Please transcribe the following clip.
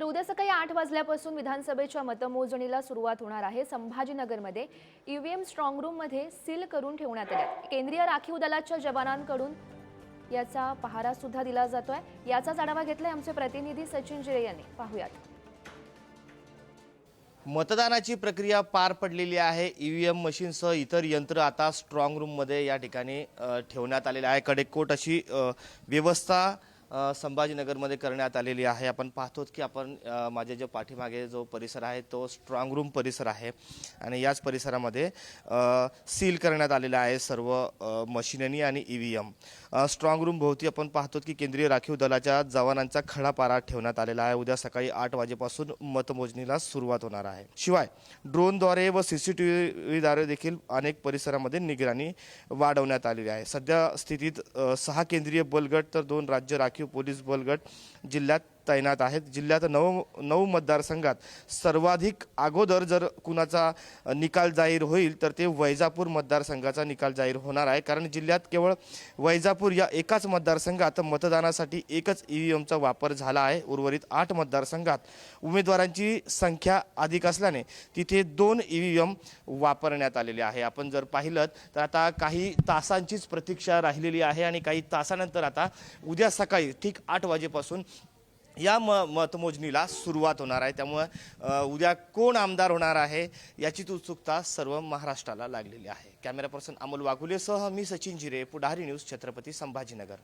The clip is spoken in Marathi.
तर उद्या सकाळी आठ वाजल्यापासून विधानसभेच्या मतमोजणीला सुरुवात होणार आहे. संभाजीनगरमध्ये ईव्हीएम स्ट्रॉंग रूममध्ये सील करून ठेवण्यात आले केंद्रीय राखीव दलाच्या जवानांकडून याचा पहारा सुद्धा दिला जातोय. याचाच आढावा घेतलाय आमचे प्रतिनिधी सचिन जिरे यांनी. पाहूयात. मतदानाची प्रक्रिया पार पडलेली आहे. ई व्ही एम मशीनसह इतर यंत्र आता स्ट्रॉंग रूममध्ये या ठिकाणी ठेवण्यात आलेले आहे. कडेकोट अशी व्यवस्था संभाजीनगरमध्ये करण्यात आलेली आहे. आपण पाहतो की आपण माझ्या जो पाठीमागे जो परिसर आहे तो स्ट्रॉंग रूम परिसर आहे. आणि याच परिसरामध्ये सील करण्यात आलेला आहे सर्व मशिनरी आणि E V M strong room भोवती आपण पाहतो की केंद्रीय राखीव दलाच्या जवानांचा खडा पारा ठेवण्यात आलेला आहे. उद्या सकाळी आठ वाजेपासून मतमोजणीला सुरुवात होणार आहे. शिवाय ड्रोनद्वारे व सी सी टी व्हीद्वारे देखील अनेक परिसरामध्ये निगराणी वाढवण्यात आलेली आहे. सध्या स्थितीत सहा केंद्रीय बलगट तर दोन राज्य राखीव पोलीस बलगट जिल्ह्यात तैनात आहेत. जिल्ह्यात नऊ नऊ मतदारसंघात सर्वाधिक अगोदर जर कुणाचा निकाल जाहीर होईल तर ते वैजापूर मतदारसंघाचा निकाल जाहीर होणार आहे. कारण जिल्ह्यात केवळ वैजापूर या एकाच मतदारसंघात मतदानासाठी एकच ई व्ही एमचा वापर झाला आहे. उर्वरित आठ मतदारसंघात उमेदवारांची संख्या अधिक असल्याने तिथे दोन ई व्ही एम वापरण्यात आलेले आहे. आपण जर पाहिलं तर आता काही तासांचीच प्रतीक्षा राहिलेली आहे आणि काही तासानंतर आता उद्या सकाळी ठीक आठ वाजेपासून या म मतमोजणीला सुरुवात होणार आहे. त्यामुळं उद्या कोण आमदार होणार आहे याची उत्सुकता सर्व महाराष्ट्राला लागलेली आहे. कॅमेरा पर्सन अमोल वाघुलेसह मी सचिन जिरे पुढारी न्यूज छत्रपती संभाजीनगर.